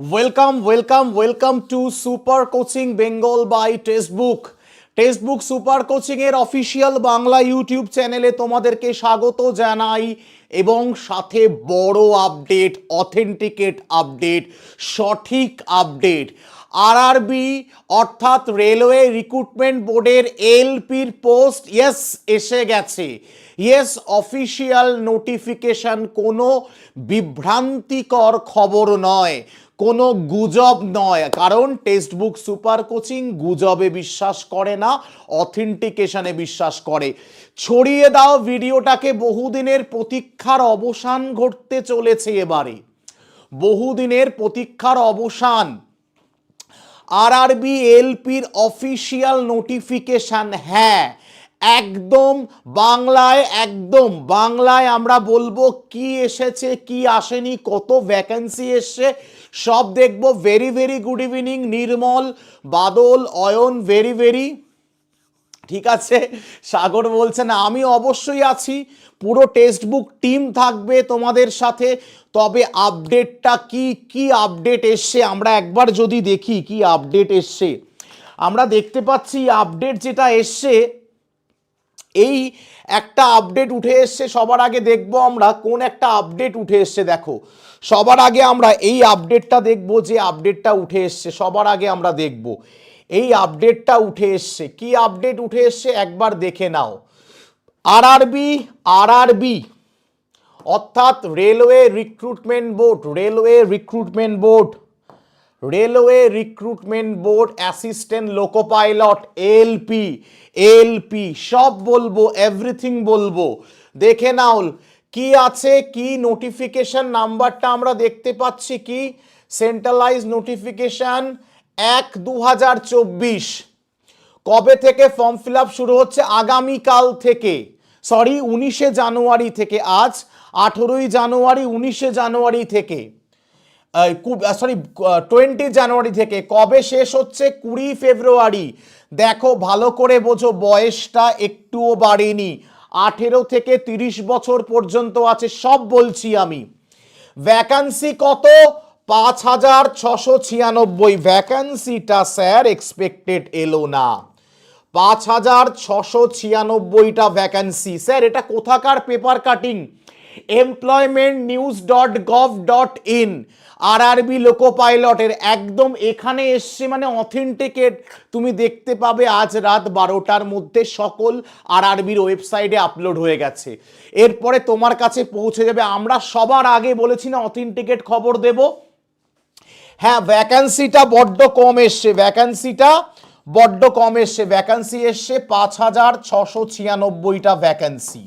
Welcome welcome welcome to super coaching Bengal by textbook textbook super coaching এর official Bangla YouTube চ্যানেলে তোমাদেরকে স্বাগত জানাই এবং সাথে বড় আপডেট অথেন্টিকেট আপডেট সঠিক আপডেট আরআরবি অর্থাৎ রেলওয়ে রিক্রুটমেন্ট বোর্ডের এলপির পোস্ট ইয়েস এসে গেছে। ইয়েস অফিসিয়াল নোটিফিকেশন কোনো বিভ্রান্তিকর খবর নয়। কোনো গুজব নয়, কারণ টেক্সট বুক সুপার কোচিং গুজবে বিশ্বাস করে না, অথেন্টিকেশনে বিশ্বাস করে। ছড়িয়ে দাও ভিডিওটাকে, বহুদিনের প্রতীক্ষার অবসান ঘটতে চলেছে এবারে। বহুদিনের প্রতীক্ষার অবসান। আর আরআরবি এলপির অফিসিয়াল নোটিফিকেশান হ্যাঁ একদম বাংলায় একদম বাংলায় আমরা বলব কি এসেছে, কি আসেনি, কত ভ্যাকেন্সি এসছে সব দেখব very very good evening Nirmal, Badal, Ayan very very ঠিক আছে? সাগর বলছেন আমি অবশ্যই আছি। পুরো টেক্সট বুক টিম থাকবে তোমাদের সাথে। তবে আপডেটটা কি কি আপডেট এসছে আমরা একবার যদি দেখি, কি আপডেট এসছে? আমরা দেখতে পাচ্ছি আপডেট যেটা এসছে এই একটা আপডেট উঠে এসছে, সবার আগে দেখব আমরা কোন একটা আপডেট উঠে এসছে, দেখো। সবার আগে আমরা এই আপডেটটা দেখব যে আপডেটটা উঠে এসছে, সবার আগে আমরা দেখব। এই আপডেটটা উঠে এসছে, কি আপডেট উঠে এসছে একবার দেখে নাও। আরআরবি আরআরবি অর্থাৎ railway recruitment board railway recruitment board railway recruitment board assistant loco pilot LP LP, সব বলব এভরিথিং বলব। দেখে নাও, কি আছে, কি নোটিফিকেশন নাম্বারটা আমরা দেখতে পাচ্ছি কি? সেন্ট্রালাইজ নোটিফিকেশন এক দু কবে থেকে ফর্ম ফিল শুরু হচ্ছে? আগামীকাল থেকে। সরি উনিশে জানুয়ারি থেকে। আজ আঠেরোই জানুয়ারি, উনিশে জানুয়ারি থেকে। সরি টোয়েন্টি জানুয়ারি থেকে। কবে শেষ হচ্ছে? কুড়ি ফেব্রুয়ারি। দেখো, ভালো করে বোঝো, বয়সটা একটুও বাড়েনি। আঠেরো থেকে তিরিশ বছর পর্যন্ত আছে, সব বলছি আমি। ভ্যাকান্সি কত? পাঁচ হাজার ছশো ছিয়ানব্বই। ভ্যাকান্সিটা স্যার এক্সপেক্টেড এলো না। পাঁচ হাজার ছশো ছিয়ানব্বইটা ভ্যাকান্সি স্যার এটা কোথাকার paper cutting employment news dot gov dot in RRB loco পাইলটের একদম এখানে এসছে মানে অথেন্টিকেট তুমি দেখতে পাবে আজ রাত বারোটার মধ্যে সকল আরআরবির ওয়েবসাইটে আপলোড হয়ে গেছে। এরপরে তোমার কাছে পৌঁছে যাবে। আমরা সবার আগে বলেছি না অথেন্টিকেট খবর দেব। হ্যাঁ ভ্যাকান্সিটা বড্ড কম এসছে। ভ্যাকান্সিটা বড্ড কম এসছে। ভ্যাকান্সি এসছে পাঁচ হাজার ছশো ছিয়ানব্বইটা ভ্যাকান্সি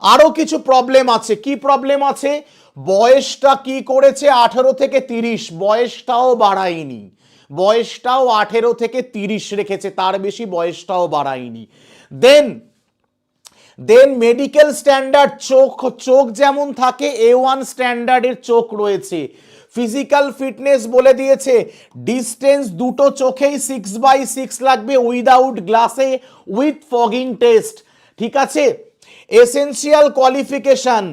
আরও কিছু প্রবলেম আছে। কি প্রবলেম আছে? বয়সটা কি করেছে? আঠেরো থেকে তিরিশ। বয়সটাও বাড়ায়নি। বয়সটাও আঠেরো থেকে তিরিশ রেখেছে। তার বেশি বয়সটাও বাড়ায়নি। দেন দেন মেডিকেল স্ট্যান্ডার্ড চোখ চোখ যেমন থাকে এ ওয়ান স্ট্যান্ডার্ডের চোখ রয়েছে। ফিজিক্যাল ফিটনেস বলে দিয়েছে। ডিস্টেন্স দুটো চোখেই সিক্স বাই সিক্স লাগবে। উইদাউট গ্লাসে উইথ ফগিং টেস্ট ঠিক আছে? Essential qualification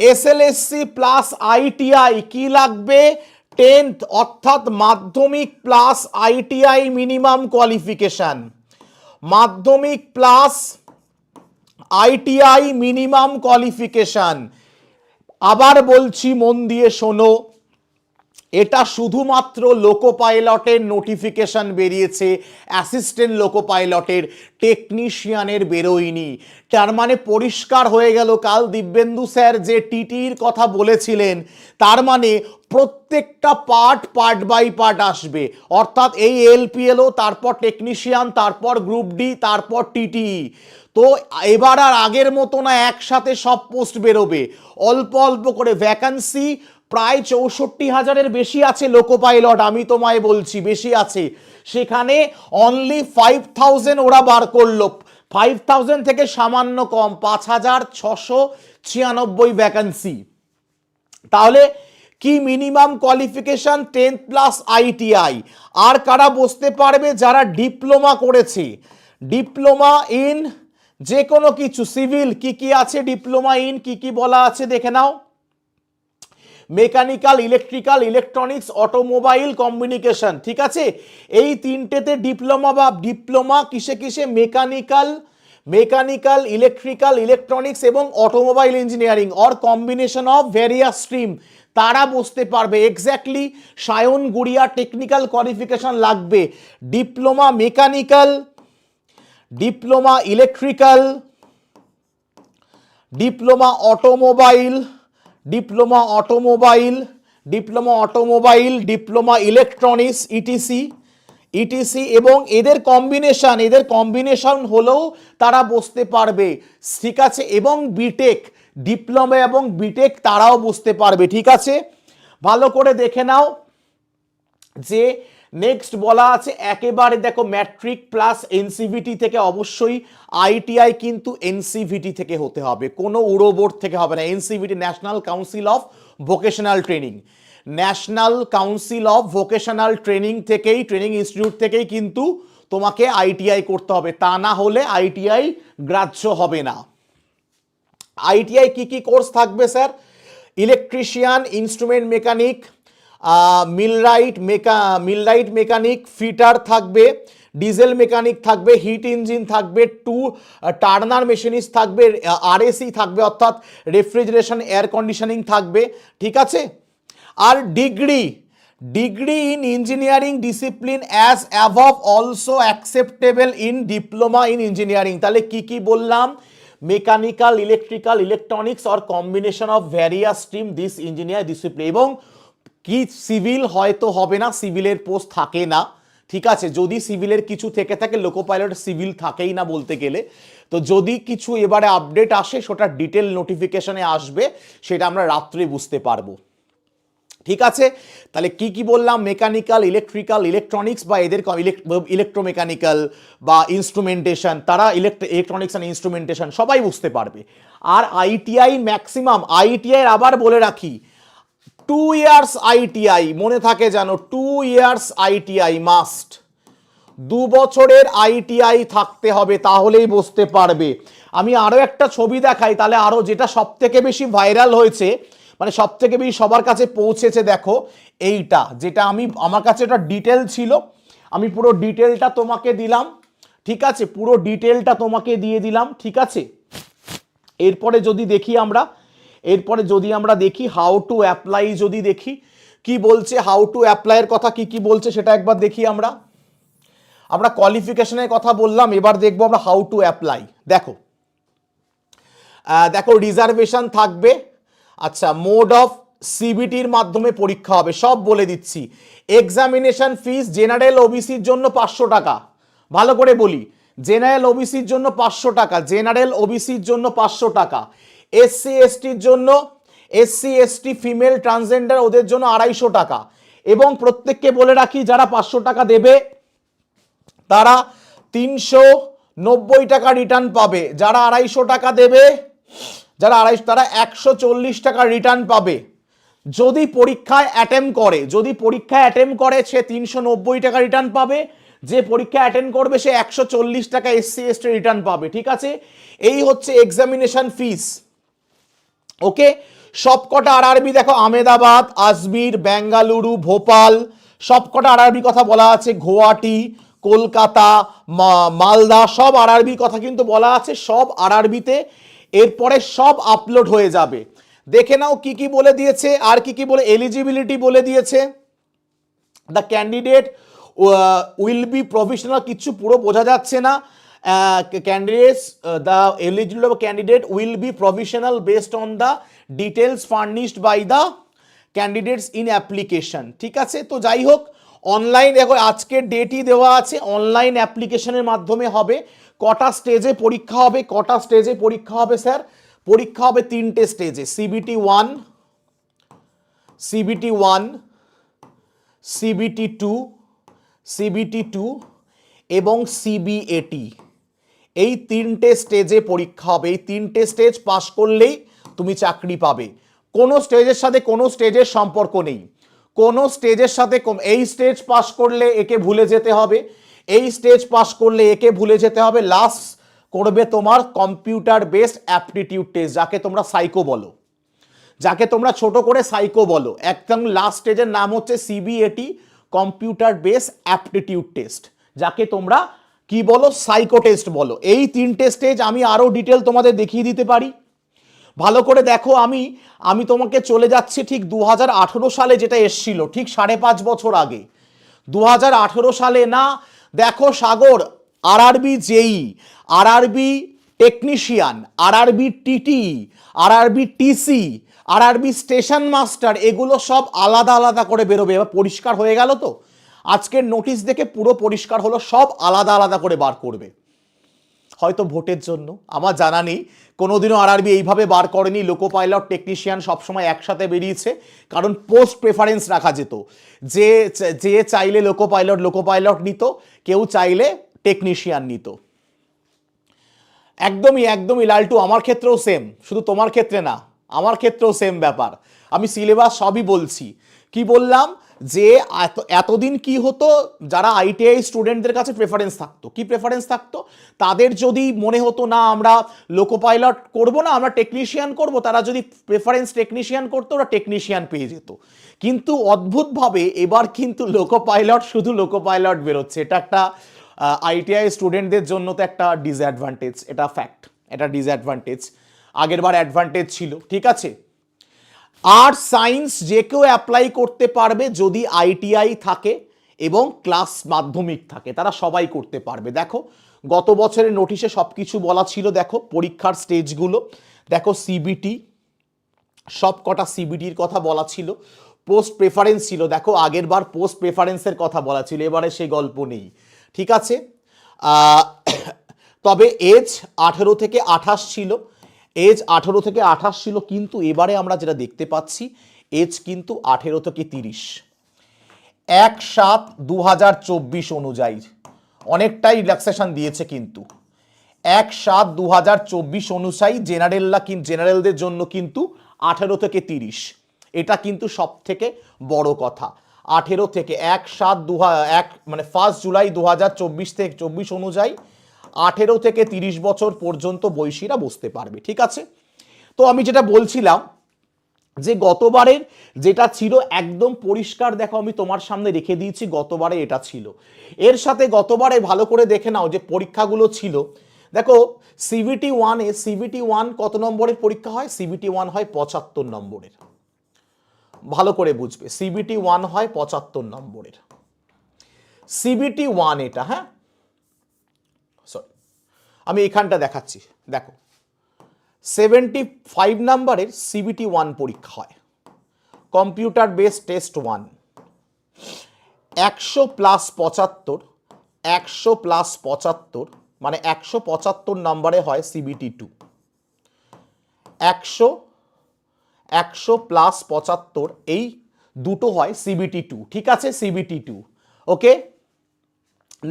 SLSC plus ITI কি লাগবে? টেন্থ অর্থাৎ Madhyamik plus ITI minimum qualification Madhyamik plus ITI minimum qualification আবার বলছি, মন দিয়ে শোনো এটা শুধুমাত্র লোকো পাইলটের নোটিফিকেশন বেরিয়েছে অ্যাসিস্ট্যান্ট লোকো পাইলটের টেকনিশিয়ানের বেরোয়নি। তার মানে পরিষ্কার হয়ে গেল কাল দিব্যেন্দু স্যার যে টিটির কথা বলেছিলেন, তার মানে প্রত্যেকটা পার্ট পার্ট বাই পার্ট আসবে। অর্থাৎ এই এলপিএলও, তারপর টেকনিশিয়ান তারপর গ্রুপ ডি তারপর টিটি। তো এবার আর আগের মতো না একসাথে সব পোস্ট বেরোবে। অল্প অল্প করে ভ্যাকান্সি প্রায় চৌষট্টি হাজারের বেশি আছে লোকো পাইলট আমি তোমায় বলছি, বেশি আছে। সেখানে অনলি ফাইভ থাউজেন্ড ওরা বার করল। ফাইভ থাউজেন্ড থেকে সামান্য কম, পাঁচ হাজার ছশো ছিয়ানব্বই ভ্যাকান্সি তাহলে কি minimum qualification tenth plus ITI আর কারা বসতে পারবে? যারা ডিপ্লোমা করেছে। ডিপ্লোমা ইন যে কোনো কিছু সিভিল কি কি আছে? ডিপ্লোমা ইন কি কি বলা আছে? দেখে নাও। Mechanical, electrical, electronics, automobile communication ঠিক আছে? এই তিনটেতে ডিপ্লোমা বা ডিপ্লোমা কিসে কিসে? মেকানিক্যাল মেকানিক্যাল, ইলেকট্রিক্যাল, ইলেকট্রনিক্স এবং automobile engineering or combination of various stream তারা বুঝতে পারবে। Exactly Sayan Gudiya technical qualification লাগবে। Diploma mechanical, diploma electrical, diploma automobile diploma automobile diploma automobile diploma electronics ETC ETC এবং এদের combination এদের combination হলেও তারা বসতে পারবে। ঠিক আছে, এবং বিটেক ডিপ্লোমা এবং বিটেক তারাও বুঝতে পারবে। ঠিক আছে? ভালো করে দেখে নাও যে নেক্সট বলা আছে, একেবারে দেখো ম্যাট্রিক প্লাস এনসিভিটি থেকে অবশ্যই আইটিআই কিন্তু এনসিভিটি থেকে হতে হবে। কোনো উড়ো বোর্ড থেকে হবে না। NCVT national council of vocational training national council of vocational training থেকেই ট্রেনিং ইনস্টিটিউট থেকেই কিন্তু তোমাকে আইটিআই করতে হবে। তা না হলে আইটিআই গ্রাহ্য হবে না। আইটিআই কি কি কোর্স থাকবে sir electrician instrument mechanic millwright মেকা millwright mechanic fitter থাকবে ডিজেল মেকানিক থাকবে হিট ইঞ্জিন থাকবে টু টার্নার মেশিনিস্ট থাকবে আরএসি থাকবে, অর্থাৎ রেফ্রিজারেশন এয়ার কন্ডিশনিং থাকবে, ঠিক আছে? আর degree degree in engineering discipline as above also acceptable in diploma in engineering তাহলে কি কি বললাম? Mechanical electrical electronics or combination of various stream this engineer discipline এবং কি সিভিল হয়তো হবে না, সিভিলের পোস্ট থাকে না, ঠিক আছে? যদি সিভিলের কিছু থেকে থাকে লোকো পাইলট সিভিল থাকেই না বলতে গেলে। তো যদি কিছু এবারে আপডেট আসে, সেটা ডিটেল নোটিফিকেশনে আসবে, সেটা আমরা রাত্রে বুঝতে পারব। ঠিক আছে? তাহলে কি কি বললাম? মেকানিক্যাল, ইলেকট্রিক্যাল, ইলেকট্রনিক্স বা এদের ইলেকট্রোমেকানিক্যাল বা ইনস্ট্রুমেন্টেশন, তারা ইলেকট্রনিক্স অ্যান্ড ইনস্ট্রুমেন্টেশন সবাই বুঝতে পারবে। আর আইটিআই ম্যাক্সিমাম আইটিআই আবার বলে রাখি টু ইয়ার্স আইটিআই মনে থাকে যেন টু ইয়ার্স আইটিআই মাস্ট দু বছরের আইটিআই থাকতে হবে, তাহলেই বসতে পারবে। আমি আরও একটা ছবি দেখাই, তাহলে আরও যেটা সব থেকে বেশি ভাইরাল হয়েছে মানে সব থেকে বেশি সবার কাছে পৌঁছেছে, দেখো, এইটা, যেটা আমি, আমার কাছে এটা ডিটেল ছিল। আমি পুরো ডিটেলটা তোমাকে দিলাম, ঠিক আছে? পুরো ডিটেলটা তোমাকে দিয়ে দিলাম, ঠিক আছে? এরপরে যদি দেখি আমরা এরপরে যদি আমরা দেখি হাউ টু অ্যাপ্লাই যদি দেখি, কি বলছে হাউ টু অ্যাপ্লাইয়ের কথা কি কি বলছে সেটা একবার দেখি আমরা। আমরা কোয়ালিফিকেশনের কথা বললাম, এবার দেখব আমরা হাউ টু অ্যাপ্লাই দেখো দেখো রিজার্ভেশন থাকবে। আচ্ছা মোড অফ সিবিটির মাধ্যমে পরীক্ষা হবে, সব বলে দিচ্ছি। এক্সামিনেশন ফিস জেনারেল ওবিসির জন্য পাঁচশো টাকা। ভালো করে বলি জেনারেল ওবিসির জন্য পাঁচশো টাকা জেনারেল ওবিসির জন্য পাঁচশো টাকা। এসসি এসটির জন্য এসসি এসটি ফিমেল ট্রান্সজেন্ডার ওদের জন্য আড়াইশো টাকা। এবং প্রত্যেককে বলে রাখি, যারা পাঁচশো টাকা দেবে, তারা তিনশো নব্বই টাকা রিটার্ন পাবে। যারা আড়াইশো টাকা দেবে, যারা আড়াইশো তারা একশো চল্লিশ টাকা রিটার্ন পাবে। যদি পরীক্ষায় অ্যাটেম্প করে, যদি পরীক্ষায় অ্যাটেম্প করে, সে তিনশো নব্বই টাকা রিটার্ন পাবে। যে পরীক্ষা অ্যাটেন্ড করবে, সে একশো চল্লিশ টাকা এসসি এসটি রিটার্ন পাবে। ঠিক আছে? এই হচ্ছে এক্সামিনেশন ফিস ওকে? সবকটা আরআরবি, দেখো আমেদাবাদ আজমির, বেঙ্গালুরু, ভোপাল, সবকটা আরআরবি কথা বলা আছে, গুয়াহাটি, কলকাতা মালদা, সব আরআরবি কথা কিন্তু বলা আছে, সব আরআরবিতে। এরপরে সব আপলোড হয়ে যাবে। দেখে নাও কি কি বলে দিয়েছে, আর কি কি বলে এলিজিবিলিটি বলে দিয়েছে। The candidate will be professional কিছু পুরো বোঝা যাচ্ছে না। Candidates the eligible candidate will be professional based on the details furnished by the candidates in application ঠিক আছে? তো যাই হোক অনলাইন দেখো, আজকের ডেটই দেওয়া আছে। অনলাইন অ্যাপ্লিকেশনের মাধ্যমে হবে। কটা স্টেজে পরীক্ষা হবে? কটা স্টেজে পরীক্ষা হবে স্যার পরীক্ষা হবে তিনটে স্টেজে CBT one CBT one CBT two CBT two এবং সিবিএটি এই তিনটে স্টেজে পরীক্ষা হবে। এই তিনটে স্টেজ পাস করলেই তুমি চাকরি পাবে। কোনো স্টেজের সাথে কোনো স্টেজের সম্পর্ক নেই। কোনো স্টেজের সাথে এই স্টেজ পাস করলে একে ভুলে যেতে হবে। এই স্টেজ পাস করলে একে ভুলে যেতে হবে। লাস্ট করবে তোমার কম্পিউটার বেসড অ্যাপটিটিউড টেস্ট যাকে তোমরা সাইকো বলো। যাকে তোমরা ছোট করে সাইকো বলো। একদম লাস্ট স্টেজের নাম হচ্ছে CBAT computer base aptitude test যাকে তোমরা কি বলো? সাইকো টেস্ট বলো। এই তিনটে স্টেজ আমি আরও ডিটেল তোমাদের দেখিয়ে দিতে পারি। ভালো করে দেখো আমি আমি তোমাকে চলে যাচ্ছি ঠিক দু হাজার আঠেরো সালে যেটা এসছিল, ঠিক সাড়ে পাঁচ বছর আগে। দু হাজার আঠারো সালে না, দেখো Sagar RRB JE RRB technician RRB TT RRB TC RRB station master এগুলো সব আলাদা আলাদা করে বেরোবে। এবার পরিষ্কার হয়ে গেল তো? আজকের নোটিশ দেখে পুরো পরিষ্কার হলো, সব আলাদা আলাদা করে বার করবে। হয়তো ভোটের জন্য, আমার জানা নেই। কোনোদিনও আরআরবি এইভাবে বার করেনি লোকো পাইলট টেকনিশিয়ান সবসময় একসাথে বেরিয়েছে, কারণ পোস্ট প্রেফারেন্স রাখা যেত। যে যে চাইলে লোকো পাইলট লোকো পাইলট নিত, কেউ চাইলে টেকনিশিয়ান নিত। একদমই একদমই লালটু, আমার ক্ষেত্রেও সেম শুধু তোমার ক্ষেত্রে না, আমার ক্ষেত্রেও সেম ব্যাপার। আমি সিলেবাস সবই বলছি। কি বললাম? যে এত, এতদিন কি হতো, যারা আইটিআই স্টুডেন্টদের কাছে প্রেফারেন্স থাকতো? কি প্রেফারেন্স থাকতো? তাদের যদি মনে হতো, না, আমরা লোকো পাইলট করব না, আমরা টেকনিশিয়ান করব, তারা যদি প্রেফারেন্স টেকনিশিয়ান করতো, ওরা টেকনিশিয়ান পেয়ে যেত। কিন্তু অদ্ভুতভাবে এবার কিন্তু লোকো পাইলট শুধু লোকো পাইলট বেরোচ্ছে। এটা একটা আইটিআই স্টুডেন্টদের জন্য তো একটা ডিসঅ্যাডভান্টেজ এটা ফ্যাক্ট এটা ডিসঅ্যাডভান্টেজ আগেরবার অ্যাডভান্টেজ ছিল, ঠিক আছে? আর্টস সায়েন্স যে কেউ অ্যাপ্লাই করতে পারবে যদি আইটিআই থাকে এবং ক্লাস মাধ্যমিক থাকে, তারা সবাই করতে পারবে। দেখো, গত বছরের নোটিশে সব কিছু বলা ছিল, দেখো, পরীক্ষার স্টেজগুলো, দেখো সিবিটি সব কটা সিবিটির কথা বলা ছিল, পোস্ট প্রেফারেন্স ছিল, দেখো, আগের বার পোস্ট প্রেফারেন্সের কথা বলা ছিল, এবারে সেই গল্প নেই, ঠিক আছে? তবে এজ আঠেরো থেকে আঠাশ ছিল এজ আঠেরো থেকে আঠাশ ছিল, কিন্তু এবারে আমরা যেটা দেখতে পাচ্ছি, এজ কিন্তু আঠেরো থেকে তিরিশ। এক সাত দু হাজার চব্বিশ অনুযায়ী অনেকটাই রিল্যাক্সেশন দিয়েছে কিন্তু। এক সাত দু হাজার চব্বিশ অনুযায়ী জেনারেলরা কিন্তু জেনারেলদের জন্য কিন্তু আঠেরো থেকে তিরিশ। এটা কিন্তু সব থেকে বড় কথা। আঠেরো থেকে এক সাত দু এক মানে ফার্স্ট জুলাই দু হাজার চব্বিশ থেকে চব্বিশ অনুযায়ী আঠেরো থেকে তিরিশ বছর পর্যন্ত বয়সীরা বসতে পারবে, ঠিক আছে? তো আমি যেটা বলছিলাম যে গতবারের যেটা ছিল একদম পরিষ্কার, দেখো আমি তোমার সামনে রেখে দিয়েছি, গতবারে এটা ছিল। এর সাথে গতবারে ভালো করে দেখে নাও যে পরীক্ষাগুলো ছিল। দেখো সিবিটি ওয়ানে সিবিটি ওয়ান কত নম্বরের পরীক্ষা হয়? সিবিটি ওয়ান হয় পঁচাত্তর নম্বরের। ভালো করে বুঝবে সিবিটি ওয়ান হয় পঁচাত্তর নম্বরের। সিবিটি ওয়ান এটা হ্যাঁ? আমি এখানটা দেখাচ্ছি, দেখো। সেভেন্টি ফাইভ নাম্বারের সিবিটি ওয়ান পরীক্ষা হয়। কম্পিউটার বেস টেস্ট ওয়ান একশো প্লাস পঁচাত্তর, একশো প্লাস পঁচাত্তর মানে একশো পঁচাত্তর নাম্বারে হয় সিবিটি টু একশো একশো প্লাস পঁচাত্তর, এই দুটো হয় সিবিটি টু ঠিক আছে? CBT two okay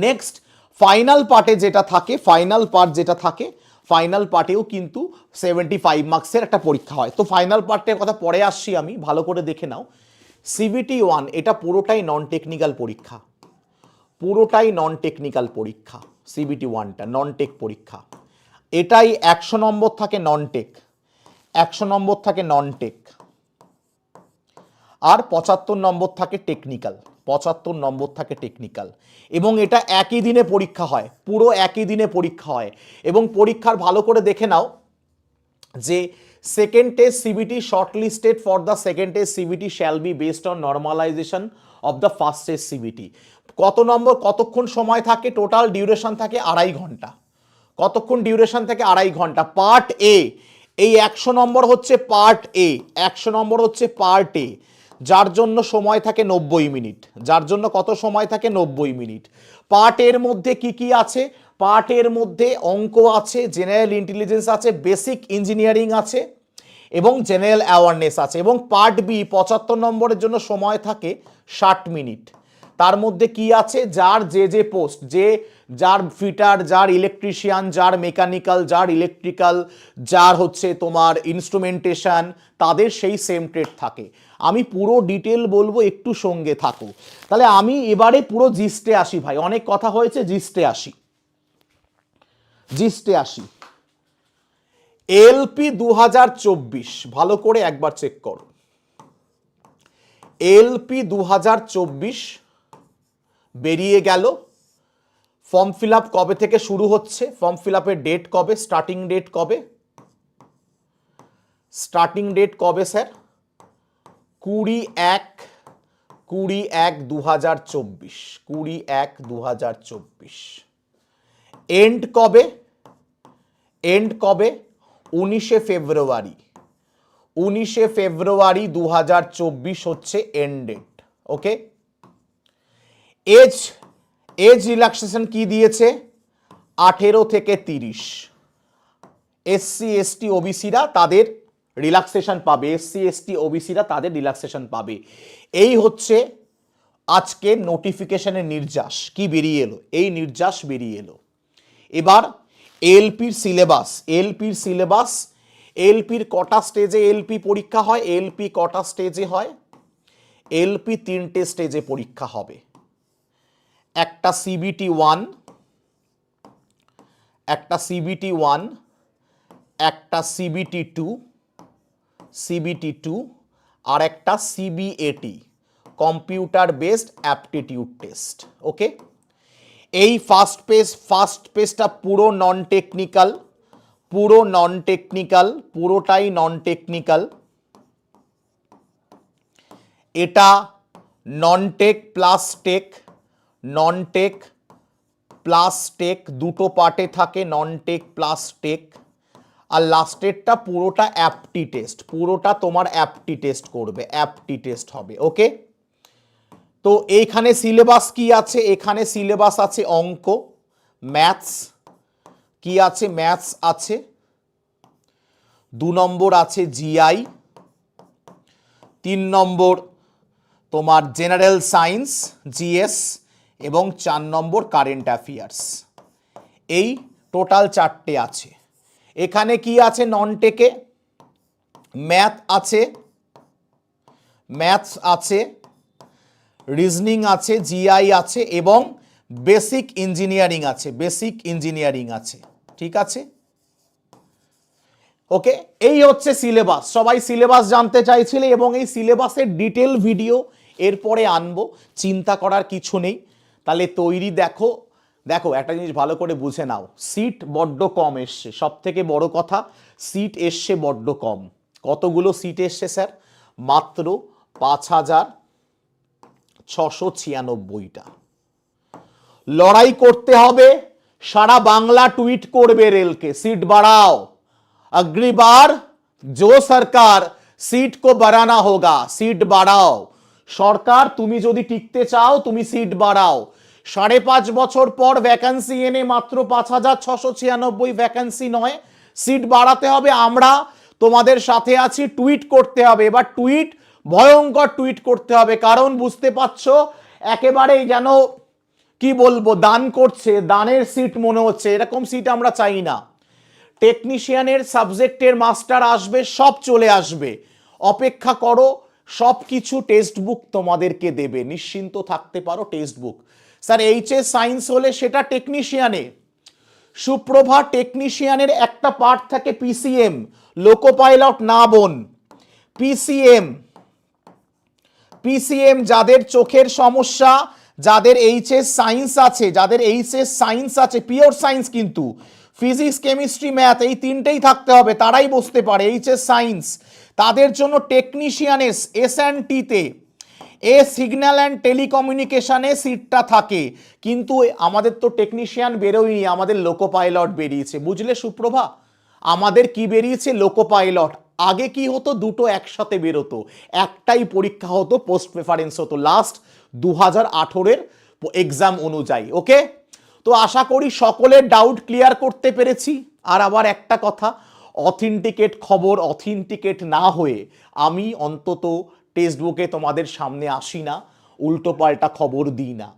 next final পার্টে যেটা থাকে ফাইনাল পার্ট যেটা থাকে ফাইনাল পার্টেও কিন্তু সেভেন্টি ফাইভ মার্কসের একটা পরীক্ষা হয়। তো ফাইনাল পার্টের কথা পরে আসছি আমি, ভালো করে দেখে নাও। সিবিটি ওয়ান এটা পুরোটাই নন টেকনিক্যাল পরীক্ষা। পুরোটাই নন টেকনিক্যাল পরীক্ষা সিবিটি ওয়ানটা নন টেক পরীক্ষা। এটাই একশো নম্বর থাকে নন টেক একশো নম্বর থাকে নন টেক আর পঁচাত্তর নম্বর থাকে টেকনিক্যাল পঁচাত্তর নম্বর থাকে টেকনিক্যাল এবং এটা একই দিনে পরীক্ষা হয়, পুরো একই দিনে পরীক্ষা হয়। এবং পরীক্ষার ভালো করে দেখে নাও যে second test CBT shortlisted for the second test CBT shall be based on normalisation of the first test CBT কত নম্বর, কতক্ষণ সময় থাকে টোটাল ডিউরেশন থাকে, আড়াই ঘণ্টা। কতক্ষণ ডিউরেশন থেকে, আড়াই ঘণ্টা। পার্ট এ এই একশো নম্বর হচ্ছে পার্ট এ একশো নম্বর হচ্ছে পার্ট এ যার জন্য সময় থাকে নব্বই মিনিট। যার জন্য কত সময় থাকে? নব্বই মিনিট। পার্ট এর মধ্যে কি কি আছে? পার্ট এর মধ্যে অঙ্ক আছে জেনারেল ইন্টেলিজেন্স আছে বেসিক ইঞ্জিনিয়ারিং আছে এবং জেনারেল অ্যাওয়ারনেস আছে এবং পার্ট বি পঁচাত্তর নম্বরের জন্য সময় থাকে ষাট মিনিট। তার মধ্যে কি আছে? যার যে যে পোস্ট যে যার ফিটার যার ইলেকট্রিশিয়ান যার মেকানিক্যাল যার ইলেকট্রিক্যাল যার হচ্ছে তোমার ইনস্ট্রুমেন্টেশন তাদের সেই সেম ট্রেড থাকে। আমি পুরো ডিটেল বলব একটু সঙ্গে থাকো। তাহলে আমি এবারে পুরো জিস্টে আসি ভাই। অনেক কথা হয়েছে জিস্টে আসি। জিস্টে আসি। এলপি দু হাজার চব্বিশ, ভালো করে একবার চেক করো। এলপি দু হাজার চব্বিশ বেরিয়ে গেল। ফর্ম ফিল কবে থেকে শুরু হচ্ছে? ফর্ম ফিল ডেট কবে? স্টার্টিং ডেট কবে? স্টার্টিং ডেট কবে স্যার কুড়ি এক কুড়ি এক দু হাজার চব্বিশ, কুড়ি এক দু হাজার চব্বিশ। এন্ড কবে? এন্ড কবে? উনিশে ফেব্রুয়ারি। উনিশে ফেব্রুয়ারি দু হাজার চব্বিশ হচ্ছে end date okay age age relaxation কি দিয়েছে? আঠেরো থেকে তিরিশ। এসসি এসটি ওবিসিরা তাদের রিল্যাক্সেশন পাবে এসসি এসটি ওবিসিরা তাদের রিল্যাক্সেশন পাবে। এই হচ্ছে আজকে নোটিফিকেশনের নির্যাস। কি বেরিয়ে এলো? এই নির্যাস বেরিয়ে এলো। এবার এলপির সিলেবাস এলপির সিলেবাস এলপির কটা স্টেজে এলপি পরীক্ষা হয়? এলপি কটা স্টেজে হয়? এলপি তিনটে স্টেজে পরীক্ষা হবে। একটা সিবিটি ওয়ান একটা সিবিটি ওয়ান একটা সিবিটি টু সিবিটি টু আর একটা CBAT computer based aptitude test okay এই ফার্স্ট পেজ ফার্স্ট পেজটা পুরো নন টেকনিক্যাল পুরো নন টেকনিক্যাল পুরোটাই নন টেকনিক্যাল এটা non tech plus tech non tech plus tech দুটো পার্টে থাকে নন টেক প্লাস টেক আর লাস্টেরটা পুরোটা অ্যাপটি টেস্ট পুরোটা তোমার অ্যাপটি টেস্ট করবে অ্যাপটি টেস্ট হবে ওকে তো এইখানে সিলেবাস কি আছে? এখানে সিলেবাস আছে অঙ্ক ম্যাথস কি আছে? ম্যাথস আছে, দু নম্বর আছে জিআই তিন নম্বর তোমার জেনারেল সায়েন্স জিএস এবং চার নম্বর কারেন্ট অ্যাফেয়ার্স এই টোটাল চারটে আছে। এখানে কি আছে? নন টেকে ম্যাথ আছে। ম্যাথস আছে। রিজনিং আছে। জিআই আছে এবং বেসিক ইঞ্জিনিয়ারিং আছে। বেসিক ইঞ্জিনিয়ারিং আছে। ঠিক আছে? ওকে এই হচ্ছে সিলেবাস সবাই সিলেবাস জানতে চাইছিলে এবং এই সিলেবাসের ডিটেল ভিডিও এরপরে আনব। চিন্তা করার কিছু নেই। তাহলে তৈরি দেখো। দেখো একটা জিনিস ভালো করে বুঝে নাও সিট বড্ড কম এসছে সব থেকে বড় কথা সিট এসছে বড্ড কম কতগুলো সিট এসছে স্যার মাত্র পাঁচ হাজার ছশো ছিয়ানব্বইটা লড়াই করতে হবে সারা বাংলা টুইট করবে রেলকে সিট বাড়াও अगली बार जो सरकार সিট কো বাড়ানা হোগা সিট বাড়াও সরকার তুমি যদি টিকতে চাও তুমি সিট বাড়াও সাড়ে পাঁচ বছর পর ভ্যাকান্সি এনে মাত্র পাঁচ হাজার ছশো ছিয়ানব্বই ভ্যাকান্সি নয়। সিট বাড়াতে হবে আমরা, তোমাদের সাথে আছি টুইট করতে হবে। এবার টুইট ভয়ঙ্কর টুইট করতে হবে। কারণ বুঝতে পারছ, একেবারেই যেন, কি বলব, দান করছে, দানের সিট মনে হচ্ছে, এরকম সিট আমরা চাই না। টেকনিশিয়ানের সাবজেক্টের মাস্টার আসবে, সব চলে আসবে। অপেক্ষা করো সব কিছু টেক্সট বুক তোমাদেরকে দেবে। নিশ্চিন্ত থাকতে পারো text book sir HS science হলে সেটা টেকনিশিয়ানে সুপ্রভা টেকনিশিয়ানের একটা পার্ট থাকে পিসিএম লোকো পাইলট না বোন। পিসিএম পিসিএম যাদের চোখের সমস্যা, যাদের এইচএস সায়েন্স আছে, যাদের এইচএস সায়েন্স আছে পিওর সায়েন্স কিন্তু ফিজিক্স কেমিস্ট্রি ম্যাথ এই তিনটেই থাকতে হবে, তারাই বসতে পারে এইচএস সায়েন্স। তাদের জন্য টেকনিশিয়ানের এস অ্যান্ড টিতে এ সিগন্যাল অ্যান্ড টেলিকমিউনিকেশনে সিটটা থাকে। কিন্তু আমাদের তো টেকনিশিয়ান বেরোয়নি, আমাদের লোকো পাইলট বেরিয়েছে। বুঝলে সুপ্রভা? আমাদের কি বেরিয়েছে? লোকো পাইলট আগে কি হতো? দুটো একসাথে বেরোতো। একটাই পরীক্ষা হতো পোস্ট প্রেফারেন্স হতো। লাস্ট দু হাজার আঠেরোর এক্সাম অনুযায়ী ওকে তো আশা করি সকলের ডাউট ক্লিয়ার করতে পেরেছি। আর আবার একটা কথা অথেন্টিকেট খবর অথেন্টিকেট না হয়ে আমি অন্তত টেক্সট বুকে তোমাদের সামনে আসি না, উল্টো পাল্টা খবর দিই না।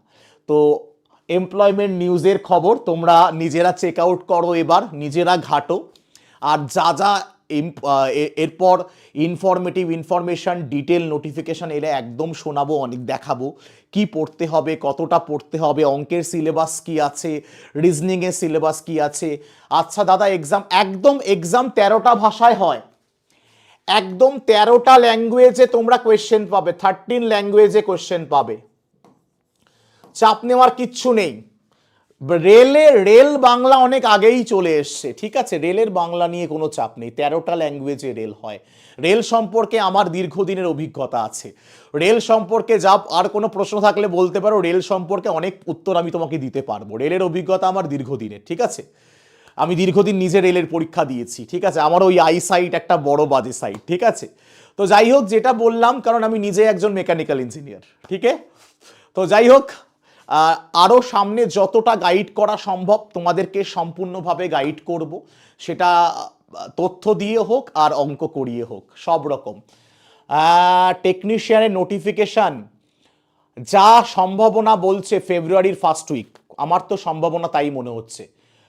তো এমপ্লয়মেন্ট নিউজের খবর তোমরা নিজেরা চেক আউট করো এবার, নিজেরা ঘাটো। আর যা যা এরপর ইনফরমেটিভ ইনফরমেশন ডিটেল নোটিফিকেশন এলে একদম শোনাবো, অনেক দেখাবো। কি পড়তে হবে, কতটা পড়তে হবে, অঙ্কের সিলেবাস কি আছে রিজনিংয়ের সিলেবাস কি আছে। আচ্ছা দাদা এক্সাম একদম এক্সাম তেরোটা ভাষায় হয়। একদম তেরোটা ল্যাঙ্গুয়েজে তোমরা কোয়েশ্চেন পাবে থার্টিন ল্যাঙ্গুয়েজে কোয়েশ্চেন পাবে। চাপ নেওয়ার কিচ্ছু নেই। রেলে, রেল বাংলা অনেক আগেই চলে এসছে, ঠিক আছে? রেলের বাংলা নিয়ে কোনো চাপ নেই, তেরোটা ল্যাঙ্গুয়েজে রেল হয়। রেল সম্পর্কে আমার দীর্ঘদিনের অভিজ্ঞতা আছে। রেল সম্পর্কে যা আর কোনো প্রশ্ন থাকলে বলতে পারো, রেল সম্পর্কে অনেক উত্তর আমি তোমাকে দিতে পারব। রেলের অভিজ্ঞতা আমার দীর্ঘদিনের, ঠিক আছে? আমি দীর্ঘদিন নিজে রেলের পরীক্ষা দিয়েছি, ঠিক আছে? আমার ওই আই সাইট একটা বড় বাজে সাইট ঠিক আছে? তো যাই হোক, যেটা বললাম, কারণ আমি নিজে একজন মেকানিক্যাল ইঞ্জিনিয়ার ঠিক তো যাই হোক আরও সামনে যতটা গাইড করা সম্ভব, তোমাদেরকে সম্পূর্ণভাবে গাইড করব। সেটা তথ্য দিয়ে হোক আর অঙ্ক করিয়ে হোক, সব রকম। টেকনিশিয়ানের নোটিফিকেশান যা সম্ভাবনা বলছে ফেব্রুয়ারির ফার্স্ট উইক আমার তো সম্ভাবনা তাই মনে হচ্ছে।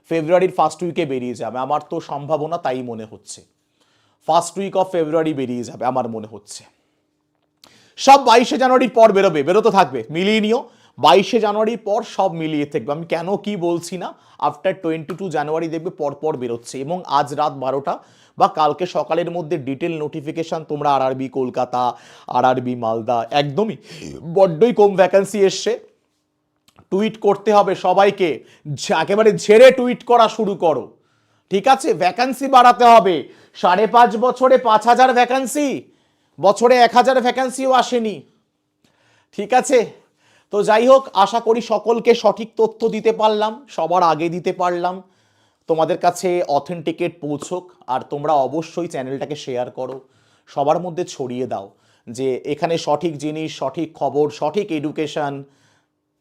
ফেব্রুয়ারির ফার্স্ট উইকে বেরিয়ে যাবে। আমার তো সম্ভাবনা তাই মনে হচ্ছে। ফার্স্ট উইক অফ ফেব্রুয়ারি বেরিয়ে যাবে, আমার মনে হচ্ছে। সব বাইশে জানুয়ারির পর বেরোবে, বেরোতে থাকবে, মিলিয়ে নিও। বাইশে জানুয়ারির পর সব মিলিয়ে থাকবে। আমি কেন কি বলছি না আফটার টোয়েন্টি টু জানুয়ারি দেখবে পর পর বেরোচ্ছে। এবং আজ রাত বারোটা বা কালকে সকালের মধ্যে ডিটেল নোটিফিকেশন তোমরা আরআরবি কলকাতা আরআরবি মালদা, একদমই বড্ডই কম ভ্যাকান্সি এসছে। টুইট করতে হবে সবাইকে। একেবারে ঝেড়ে টুইট করা শুরু করো। ঠিক আছে? ভ্যাকান্সি বাড়াতে হবে। সাড়ে পাঁচ বছরে পাঁচ হাজার ভ্যাকান্সি বছরে এক হাজার ভ্যাকান্সিও আসেনি। ঠিক আছে? তো যাই হোক, আশা করি সকলকে সঠিক তথ্য দিতে পারলাম, সবার আগে দিতে পারলাম। তোমাদের কাছে অথেন্টিকেট পৌঁছোক, আর তোমরা অবশ্যই চ্যানেলটাকে শেয়ার করো। সবার মধ্যে ছড়িয়ে দাও যে এখানে সঠিক জিনিস, সঠিক খবর, সঠিক এডুকেশন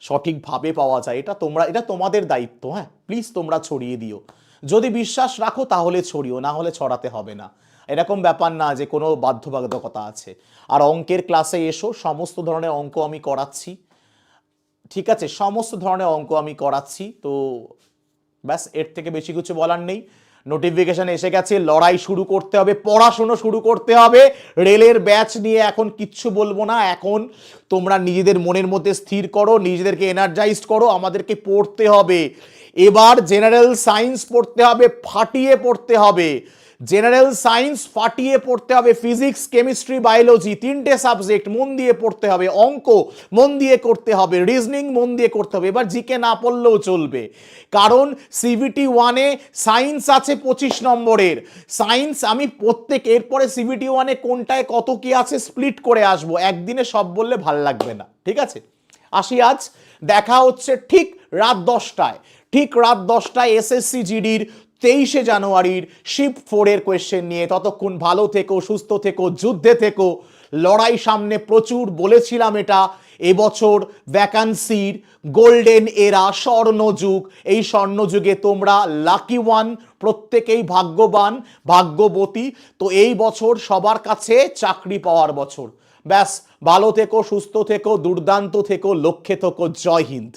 সঠিকভাবে পাওয়া যায়, এটা তোমরা, এটা তোমাদের দায়িত্ব হ্যাঁ? প্লিজ তোমরা ছড়িয়ে দিও। যদি বিশ্বাস রাখো, তাহলে ছড়িও, না হলে ছড়াতে হবে না। এরকম ব্যাপার না যে কোনো বাধ্যবাধকতা আছে। আর অঙ্কের ক্লাসে এসো, সমস্ত ধরনের অঙ্ক আমি করাচ্ছি। ঠিক আছে, সমস্ত ধরনের অঙ্ক আমি করাচ্ছি, তো ব্যাস, এর থেকে বেশি কিছু বলার নেই। নোটিফিকেশন এসে গেছে, লড়াই শুরু করতে হবে, পড়াশুনো শুরু করতে হবে। রেলের ব্যাচ নিয়ে এখন কিচ্ছু বলব না। এখন তোমরা নিজেদের মনের মধ্যে স্থির করো, নিজেদেরকে এনার্জাইজ করো, আমাদেরকে পড়তে হবে। এবার জেনারেল সায়েন্স পড়তে হবে, ফাটিয়ে পড়তে হবে। জেনারেল সায়েন্স ফাটিয়ে পড়তে হবে, ফিজিক্স, কেমিস্ট্রি, বায়োলজি তিনটে সাবজেক্ট মন দিয়ে পড়তে হবে, অঙ্ক মন দিয়ে করতে হবে, রিজনিং মন দিয়ে করতে হবে। এবার জিকে না পড়লেও চলবে। কারণ সিভিটি ওয়ানে সায়েন্স আছে পঁচিশ নম্বরের। সায়েন্স আমি প্রত্যেক, এরপরে সিভিটি ওয়ানে কোনটায় কত কি আছে স্প্লিট করে আসব। একদিনে সব বললে ভালো লাগবে না। ঠিক আছে? আসি আজ। দেখা হচ্ছে ঠিক রাত দশটায়। ঠিক রাত দশটায় এসএসসি জিডির তেইশে জানুয়ারির শিফট ফোরের কোয়েশ্চেন নিয়ে ততক্ষণ ভালো থেকো, সুস্থ থেকো, যুদ্ধে থেকো। লড়াই সামনে প্রচুর বলেছিলাম এটা। এবছর ভ্যাকান্সির গোল্ডেন এরা স্বর্ণযুগ। এই স্বর্ণযুগে তোমরা লাকি ওয়ান প্রত্যেকেই ভাগ্যবান, ভাগ্যবতী। তো এই বছর সবার কাছে চাকরি পাওয়ার বছর। ব্যাস, ভালো থেকো, সুস্থ থেকো, দুর্দান্ত থেকো, লক্ষ্যে থেকো। জয় হিন্দ।